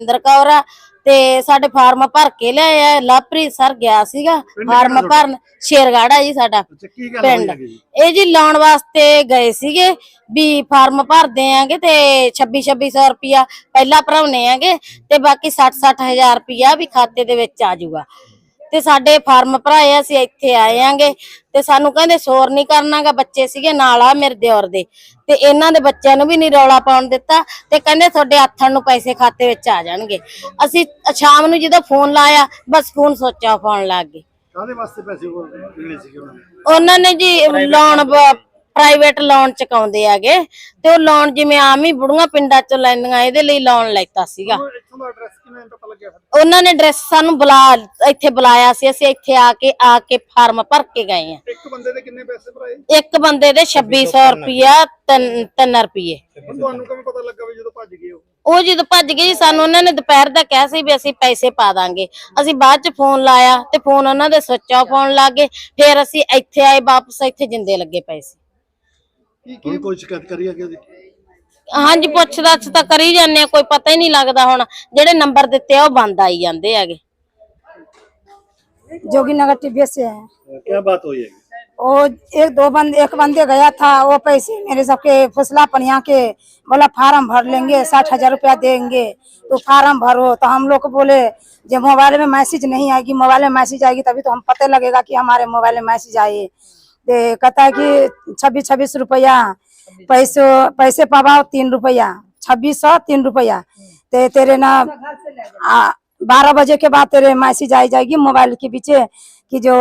ਇੰਦਰ ਕੌਰ ਆ ਤੇ ਸਾਡੇ ਫਾਰਮ ਭਰ ਕੇ ਲਿਆਏ ਆ ਲਵਪ੍ਰੀਤ ਸਰ ਗਿਆ ਸੀਗਾ ਫਾਰਮ ਭਰਨ ਸ਼ੇਰਗਾੜਾ ਜੀ ਸਾਡਾ ਪਿੰਡ? ਇਹ ਜੀ ਲਾਉਣ ਵਾਸਤੇ ਗਏ ਸੀਗੇ ਵੀ ਫਾਰਮ ਭਰਦੇ ਆਂਗੇ ਤੇ 26 2600 ਰੁਪਿਆ ਪਹਿਲਾਂ ਭਰਾਉਣੇ ਆਂਗੇ ਤੇ ਬਾਕੀ 60 60000 ਰੁਪਿਆ ਵੀ ਖਾਤੇ ਦੇ ਵਿੱਚ ਆ ਜਾਊਗਾ। ਤੇ ਸਾਡੇ ਫਾਰਮ ਭਰਾਏ ਆ, ਅਸੀਂ ਇੱਥੇ ਆਏ ਆਂਗੇ ਤੇ ਸਾਨੂੰ ਕਹਿੰਦੇ ਸ਼ੋਰ ਨਹੀਂ ਕਰਨਾਗਾ ਬੱਚੇ ਸੀਗੇ ਨਾਲ ਆ ਮੇਰੇ ਦਿਓਰ ਦੇ। ਤੇ ਇਹਨਾਂ ਦੇ ਬੱਚਿਆਂ ਨੂੰ ਵੀ ਨਹੀਂ ਰੌਲਾ ਪਾਉਣ ਦਿੱਤਾ ਤੇ ਕਹਿੰਦੇ ਤੁਹਾਡੇ ਹੱਥਾਂ ਨੂੰ ਪੈਸੇ ਖਾਤੇ ਵਿੱਚ ਆ ਜਾਣਗੇ। ਅਸੀਂ ਸ਼ਾਮ ਨੂੰ ਜਦੋਂ ਫੋਨ ਲਾਇਆ ਬਸ ਫੋਨ ਸੋਚਾ ਫੋਨ ਲੱਗ ਗਏ। ਕਾਹਦੇ ਵਾਸਤੇ ਪੈਸੇ ਉਹ ਦੇਣੇ ਸੀਗੇ ਉਹਨਾਂ ਨੇ? ਉਹਨਾਂ ਨੇ ਜੀ ਲੋਨ ਪ੍ਰਾਈਵੇਟ ਲੋਨ ਚੁਕਾਉਂਦੇ ਆਗੇ ਤੇ ਉਹ ਲੋਨ ਜਿਵੇਂ ਆਮ ਹੀ ਬੁੜੀਆਂ ਪਿੰਡਾਂ ਚੋਂ ਲੈਂਦੀਆਂ ਇਹਦੇ ਲਈ ਲੋਨ ਲੈਤਾ ਸੀਗਾ। ਦਾ ਐਡਰੈਸ ਕਿਵੇਂ ਪਤਾ ਲੱਗਿਆ ਫਿਰ? ਉਹਨਾਂ ਨੇ ਐਡਰੈਸ ਸਾਨੂੰ ਬੁਲਾ ਇੱਥੇ ਬੁਲਾਇਆ ਸੀ ਅਸੀਂ ਇੱਥੇ ਆ ਕੇ ਆ ਕੇ ਫਾਰਮ ਭਰ ਕੇ ਗਏ ਆ ਇੱਕ ਬੰਦੇ ਦੇ ਕਿੰਨੇ ਪੈਸੇ ਭਰਾਏ? ਇੱਕ ਬੰਦੇ ਦੇ 2600 ਰੁਪਿਆ 3 ਰੁਪਏ ਹੁਣ ਤੁਹਾਨੂੰ ਕਿਵੇਂ ਪਤਾ ਲੱਗਾ ਵੀ ਜਦੋਂ ਭੱਜ ਗਏ ਉਹ? ਉਹ ਜਦੋਂ ਭੱਜ ਗਏ ਜੀ ਸਾਨੂੰ ਉਹਨਾਂ ਨੇ ਦੁਪਹਿਰ ਦਾ ਕਿਹਾ ਸੀ ਵੀ ਅਸੀਂ ਪੈਸੇ ਪਾ ਦਾਂਗੇ। ਅਸੀਂ ਬਾਅਦ ਚ ਫੋਨ ਲਾਇਆ ਤੇ ਫੋਨ ਉਹਨਾਂ ਦੇ ਸੁੱਚ ਆਫ ਹੋਣ ਲੱਗ ਗਏ। ਫਿਰ ਅਸੀਂ ਇੱਥੇ ਆਏ ਵਾਪਸ ਇੱਥੇ ਜਿੰਦੇ ਲੱਗੇ ਪਏ ਸੀ। ਕੀ ਕੀ ਕੋਈ ਸ਼ਿਕਾਇਤ ਕਰੀ ਹੈ ਕਿ ਹਾਂਜੀ ਪੁੱਛ ਦੱਸ ਤਾਂ ਕਰੀ ਜਾਂਦੇ ਆ ਕੋਈ ਪਤਾ ਹੀ ਨਹੀਂ ਲੱਗਦਾ ਹੁਣ ਜਿਹੜੇ ਨੰਬਰ ਦਿੱਤੇ ਆ ਉਹ ਬੰਦ ਆਈ ਜਾਂਦੇ ਹੈਗੇ जोगीनगर टिब्बे से है ਕੀ ਬਾਤ ਹੋਈ ਹੈ वो एक दो बंदे एक बंदे गया था वो पैसे मेरे सबके फुसला पनिया के बोला फार्म भर लेंगे साठ हजार रुपया देंगे तो फार्म भरो तो हम लोग को बोले जब मोबाइल में मैसेज नहीं आएगी मोबाइल में मैसेज आएगी तभी तो हम पता लगेगा कि हमारे मोबाइल में मैसेज आए तो कहता है कि छब्बीस छब्बीस रुपया पैसे पैसे पवाओ तीन रुपया, छब्बीस सौ तीन रुपया। ते तेरे ना बारह बजे के बाद तेरे मैसेज आई जाएगी मोबाइल के पीछे कि जो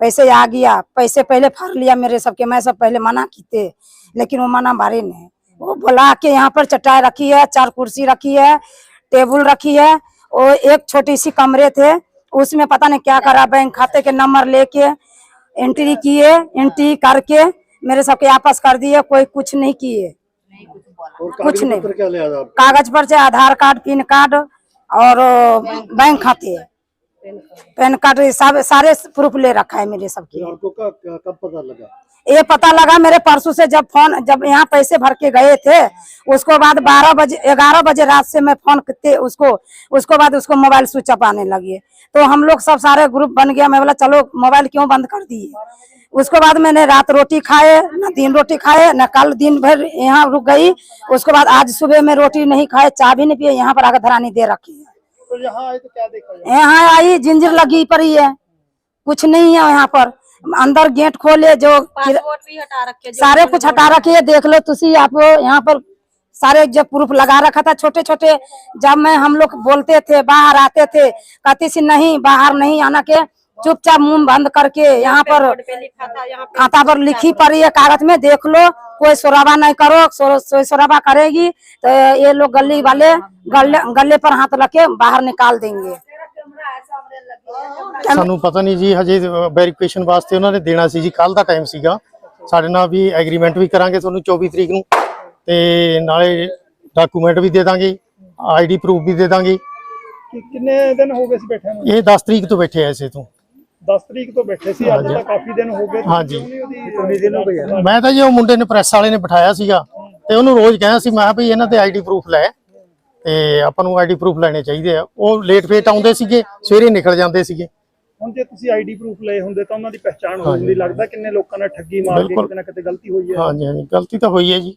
पैसे आ गया, पैसे पहले भर लिया मेरे सबके, मैं सब पहले मना किते, लेकिन वो मना भरे नहीं वो बुला के यहाँ पर चटाई रखी है, चार कुर्सी रखी है, टेबल रखी है, और एक छोटी सी कमरे थे, उसमें पता नहीं क्या करा, बैंक खाते के नंबर लेके, एंट्री किए, एंट्री करके मेरे सबके आपस कर दिए कोई कुछ नहीं किए। कुछ नहीं। कागज़ पर से आधार कार्ड पैन कार्ड और बैंक खाते। पैन कार्ड सब सारे प्रूफ ले रखा है मेरे सबके। कब कब पता लगा? ये पता लगा मेरे परसों से जब फ़ोन जब यहाँ पैसे भर के गए थे उसको बाद बारह बजे ग्यारह बजे रात से मैं फ़ोन करते उसको उसको बाद उसको मोबाइल स्विच अप आने लगी। तो हम लोग सब सारे ग्रुप बन गया मैं बोला चलो मोबाइल क्यों बंद कर दिए? उसके बाद मैंने रात रोटी खाए न दिन रोटी खाए न कल दिन भर यहाँ रुक गई। उसके बाद आज सुबह में रोटी नहीं खाए चाय भी नहीं पिए यहाँ पर आकर धरानी दे रखी है। तो यहाँ आई तो आई जिंजर लगी पड़ी है। कुछ नहीं है यहाँ पर। अंदर गेट खोले जो हटा रखे सारे कुछ हटा रखिए देख लो तुसी आप यहाँ पर सारे जब प्रूफ लगा रखा था छोटे छोटे जब मैं हम लोग बोलते थे बाहर आते थे कहते नहीं बाहर नहीं आना के। चुपचाप मुंह बंद करके यहाँ पर खाता पर लिखी पड़ी है कागज में देख लो कोई शोराबा नहीं करो शोर- कोई शोराबा करेगी तो ये लोग गली वाले गले गले पर हाथ रख के बाहर निकाल देंगे ਸਾਨੂੰ ਪਤਾ ਨਹੀਂ ਜੀ ਹਜੇ ਵੈਰੀਫਿਕੇਸ਼ਨ ਵਾਸਤੇ ਉਹਨਾਂ ਨੇ ਦੇਣਾ ਸੀ ਜੀ ਕੱਲ ਦਾ ਟਾਈਮ ਸੀਗਾ ਸਾਡੇ ਨਾਲ ਵੀ ਐਗਰੀਮੈਂਟ ਵੀ ਕਰਾਂਗੇ ਤੁਹਾਨੂੰ 24 ਤਰੀਕ ਨੂੰ ਤੇ ਨਾਲੇ ਡਾਕੂਮੈਂਟ ਵੀ ਦੇ ਦਾਂਗੇ ਆਈਡੀ ਪ੍ਰੂਫ ਵੀ ਦੇ ਦਾਂਗੇ ਕਿ ਕਿੰਨੇ ਦਿਨ ਹੋ ਗਏ ਸੀ ਬੈਠੇ ਨੂੰ ਇਹ 10 ਤਰੀਕ ਤੋਂ ਬੈਠੇ ਐ ਇਸੇ ਤੋਂ 10 ਤਰੀਕ ਤੋਂ ਬੈਠੇ ਸੀ ਅੱਜ ਤਾਂ ਕਾਫੀ ਦਿਨ ਹੋ ਗਏ। ਹਾਂਜੀ। ਕਿੰਨੀ ਦਿਨ ਹੋ ਗਏ। ਮੈਂ ਤਾਂ ਜੀ ਉਹ ਮੁੰਡੇ ਨੇ ਪ੍ਰੈਸ ਵਾਲੇ ਨੇ ਬਿਠਾਇਆ ਸੀਗਾ ਤੇ ਉਹਨੂੰ ਰੋਜ਼ ਕਹਿਆ ਸੀ ਮੈਂ ਵੀ ਇਹਨਾਂ ਤੇ ਆਈਡੀ ਪ੍ਰੂਫ ਲੈ ਤੇ ਆਪਾਂ ਨੂੰ ਆਈਡੀ ਪ੍ਰੂਫ ਲੈਣੇ ਚਾਹੀਦੇ ਆ। ਉਹ ਲੇਟ ਫੇਟ ਆਉਂਦੇ ਸੀਗੇ ਸਵੇਰੇ ਨਿਕਲ ਜਾਂਦੇ ਸੀਗੇ। ਹੁਣ ਜੇ ਤੁਸੀਂ ਆਈਡੀ ਪ੍ਰੂਫ ਲਏ ਹੁੰਦੇ ਤਾਂ ਉਹਨਾਂ ਦੀ ਪਹਿਚਾਣ ਹੋ ਜਾਂਦੀ ਲੱਗਦਾ ਕਿੰਨੇ ਲੋਕਾਂ ਨੇ ਠੱਗੀ ਮਾਰ ਕੇ। ਕਿਤੇ ਨਾ ਕਿਤੇ ਗਲਤੀ ਹੋਈ ਹੈ। ਹਾਂਜੀ ਹਾਂਜੀ। ਗਲਤੀ ਤਾਂ ਹੋਈ ਹੈ ਜੀ।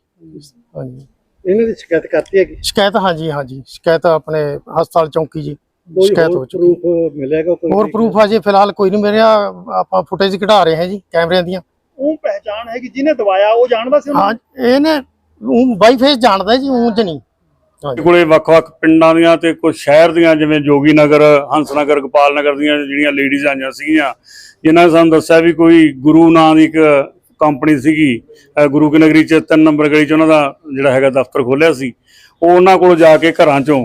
ਹਾਂਜੀ। ਇਹਨਾਂ ਦੀ ਸ਼ਿਕਾਇਤ ਕਰਤੀ ਹੈ ਕਿ ਸ਼ਿਕਾਇਤ ਹਾਂਜੀ ਹਾਂਜੀ। ਸ਼ਿਕਾਇਤ ਆਪਣੇ ਹਸਪਤਾਲ ਚੌਂਕੀ ਜੀ। ਸ਼ਿਕਾਇਤ ਹੋ ਚੁੱਕੀ ਪ੍ਰੂਫ ਮਿਲੇਗਾ ਕੋਈ ਹੋਰ ਪ੍ਰੂਫ ਅਜੇ ਫਿਲਹਾਲ ਕੋਈ ਨਹੀਂ ਮੇਰੇ ਆਪਾਂ ਫੁਟੇਜ ਕਢਾ ਰਹੇ ਹਾਂ ਜੀ ਕੈਮਰਿਆਂ ਦੀਆਂ। ਉਹ ਪਹਿਚਾਣ ਹੈ ਕਿ ਜਿਹਨੇ ਦਵਾਇਆ ਉਹ ਜਾਣਦਾ ਸੀ? ਹਾਂ ਇਹਨੇ ਉਹ ਵਾਈਫਾਈ ਜਾਣਦਾ ਜੀ ਉਂਝ ਨਹੀਂ। ਕੋਲੇ ਵੱਖ-ਵੱਖ ਪਿੰਡਾਂ ਦੀਆਂ ਤੇ ਕੁਝ ਸ਼ਹਿਰ ਦੀਆਂ ਜਿਵੇਂ ਜੋਗੀ ਨਗਰ ਹੰਸਨਗਰ ਗੋਪਾਲ ਨਗਰ ਦੀਆਂ ਜਿਹੜੀਆਂ ਲੇਡੀਜ਼ ਆਈਆਂ ਸੀਗੀਆਂ ਜਿਨ੍ਹਾਂ ਨੇ ਸਾਨੂੰ ਦੱਸਿਆ ਵੀ ਕੋਈ ਗੁਰੂ ਨਾਂ ਦੀ ਇੱਕ ਕੰਪਨੀ ਸੀਗੀ। ਗੁਰੂ ਕੀ ਨਗਰੀ ਚ ਤਿੰਨ ਨੰਬਰ ਗਲੀ ਚ ਉਹਨਾਂ ਦਾ ਜਿਹੜਾ ਹੈਗਾ ਦਫ਼ਤਰ ਖੋਲਿਆ ਸੀ। ਉਹ ਉਹਨਾਂ ਕੋਲ ਜਾ ਕੇ ਘਰਾਂ ਚੋਂ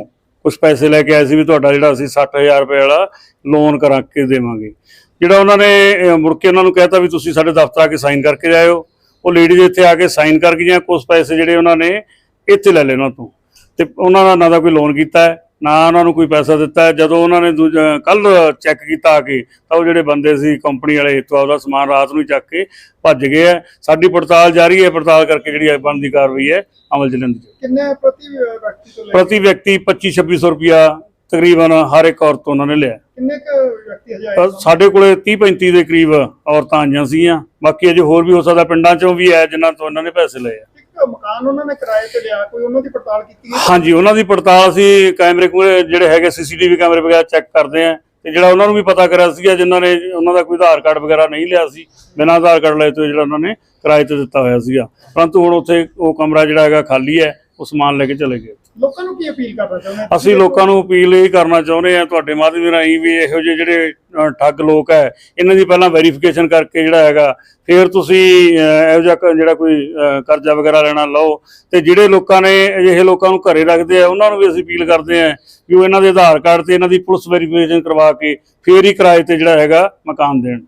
ਕੁਝ ਪੈਸੇ ਲੈ ਕੇ ਆਏ ਸੀ ਵੀ ਤੁਹਾਡਾ ਜਿਹੜਾ ਅਸੀਂ 60000 ਰੁਪਏ ਵਾਲਾ ਲੋਨ ਕਰਾ ਕੇ ਦੇਵਾਂਗੇ। ਜਿਹੜਾ ਉਹਨਾਂ ਨੇ ਮੁੜ ਕੇ ਉਹਨਾਂ ਨੂੰ ਕਹਿਤਾ ਵੀ ਤੁਸੀਂ ਸਾਡੇ ਦਫ਼ਤਰ ਆ ਕੇ ਸਾਈਨ ਕਰਕੇ ਜਾਇਓ। ਉਹ ਲੇਡੀਜ਼ ਇੱਥੇ ਆ ਕੇ ਸਾਈਨ ਕਰ ਗਈਆਂ ਕੁਝ ਪੈਸੇ ਜਿਹੜੇ ਉਹਨਾਂ ਨੇ ਇੱਥੇ ਲੈ ਲਏ ਉਹਨਾਂ ਤੋਂ। ਤੇ ਉਹਨਾਂ ਦਾ ਨਾ ਦਾ ਕੋਈ ਲੋਨ ਕੀਤਾ ਹੈ। ਨਾ ਉਹਨਾਂ ਨੂੰ ਕੋਈ ਪੈਸਾ ਦਿੱਤਾ। ਜਦੋਂ ਉਹਨਾਂ ਨੇ ਕੱਲ ਚੈੱਕ ਕੀਤਾ ਆ ਕੇ ਤਾਂ ਉਹ ਜਿਹੜੇ ਬੰਦੇ ਸੀ ਕੰਪਨੀ ਵਾਲੇ ਤੋਂ ਆਪਦਾ ਸਮਾਨ ਰਾਤ ਨੂੰ ਚੱਕ ਕੇ ਭੱਜ ਗਏ ਆ। ਸਾਡੀ ਪੜਤਾਲ ਜਾਰੀ ਹੈ। ਪੜਤਾਲ ਕਰਕੇ ਜਿਹੜੀ ਬਣਦੀ ਕਾਰਵਾਈ ਹੈ ਅਮਲ ਚ ਲੈਂਦੀ ਕਿੰਨੇ ਪ੍ਰਤੀ ਵਿਅਕਤੀ ਤੋਂ ਪ੍ਰਤੀ ਵਿਅਕਤੀ 25 2600 ਰੁਪਿਆ ਤਕਰੀਬਨ ਹਰ ਇੱਕ ਔਰਤ ਤੋਂ ਉਹਨਾਂ ਨੇ ਲਿਆ। ਕਿੰਨੇ ਕੁ ਵਿਅਕਤੀ ਹਜਾਏ ਸਾਡੇ ਕੋਲੇ 30 35 ਦੇ ਕਰੀਬ ਔਰਤਾਂ ਆਈਆਂ ਸੀਗੀਆਂ। ਬਾਕੀ ਅਜੇ ਹੋਰ ਵੀ ਹੋ ਸਕਦਾ ਪਿੰਡਾਂ ਚੋਂ ਵੀ ਹੈ ਜਿਨ੍ਹਾਂ ਤੋਂ ਇਹਨਾਂ ਨੇ ਪੈਸੇ ਲਏ ਆ। ਮਕਾਨ ਉਹਨਾਂ ਨੇ ਕਿਰਾਏ ਤੇ ਲਿਆ, ਕੋਈ ਉਹਨਾਂ ਦੀ ਪੜਤਾਲ ਕੀਤੀ ਹੈ? ਹਾਂਜੀ, ਉਹਨਾਂ ਦੀ ਪੜਤਾਲ ਅਸੀਂ ਕੈਮਰੇ ਕੋਲੇ ਜਿਹੜੇ ਹੈਗੇ ਸੀਸੀਟੀਵੀ ਕੈਮਰੇ ਵਗੈਰਾ ਚੈੱਕ ਕਰਦੇ ਆ ਤੇ ਜਿਹੜਾ ਉਹਨਾਂ ਨੂੰ ਵੀ ਪਤਾ ਕਰਿਆ ਸੀਗਾ, ਜਿਨ੍ਹਾਂ ਨੇ ਉਹਨਾਂ ਦਾ ਕੋਈ ਆਧਾਰ ਕਾਰਡ ਵਗੈਰਾ ਨਹੀਂ ਲਿਆ ਸੀ, ਬਿਨਾਂ ਆਧਾਰ ਕਾਰਡ ਲਏ ਤੋਂ ਜਿਹੜਾ ਉਹਨਾਂ ਨੇ ਕਿਰਾਏ ਤੇ ਦਿੱਤਾ ਹੋਇਆ ਸੀਗਾ। ਪਰੰਤੂ ਹੁਣ ਉੱਥੇ ਉਹ ਕਮਰਾ ਜਿਹੜਾ ਹੈਗਾ ਖਾਲੀ ਹੈ, ਉਹ ਸਮਾਨ ਲੈ ਕੇ ਚਲੇ ਗਏ। ਲੋਕਾਂ ਨੂੰ ਕੀ ਅਪੀਲ ਕਰਨਾ ਚਾਹੁੰਦੇ ਆ? ਅਸੀਂ ਲੋਕਾਂ ਨੂੰ ਅਪੀਲ ਇਹ ਕਰਨਾ ਚਾਹੁੰਦੇ ਆ ਤੁਹਾਡੇ ਮਾਧਿਅਮ ਰਾਹੀਂ ਵੀ ਇਹੋ ਜਿਹੇ ਜਿਹੜੇ ਠੱਗ ਲੋਕ ਹੈ, ਇਹਨਾਂ ਦੀ ਪਹਿਲਾਂ ਵੈਰੀਫਿਕੇਸ਼ਨ ਕਰਕੇ ਜਿਹੜਾ ਹੈਗਾ, ਫਿਰ ਤੁਸੀਂ ਇਹੋ ਜਿਹਾ ਜਿਹੜਾ ਕੋਈ ਕਰਜ਼ਾ ਵਗੈਰਾ ਲੈਣਾ ਲਓ, ਤੇ ਜਿਹੜੇ ਲੋਕਾਂ ਨੇ ਅਜਿਹੇ ਲੋਕਾਂ ਨੂੰ ਘਰੇ ਰੱਖਦੇ ਆ, ਉਹਨਾਂ ਨੂੰ ਵੀ ਅਸੀਂ ਅਪੀਲ ਕਰਦੇ ਆ ਵੀ ਉਹ ਇਹਨਾਂ ਦੇ ਆਧਾਰ ਕਾਰਡ ਤੇ ਇਹਨਾਂ ਦੀ ਪੁਲਿਸ ਵੈਰੀਫਿਕੇਸ਼ਨ ਕਰਵਾ ਕੇ ਫਿਰ ਹੀ ਕਿਰਾਏ ਤੇ ਜਿਹੜਾ ਹੈਗਾ ਮਕਾਨ ਦੇਣ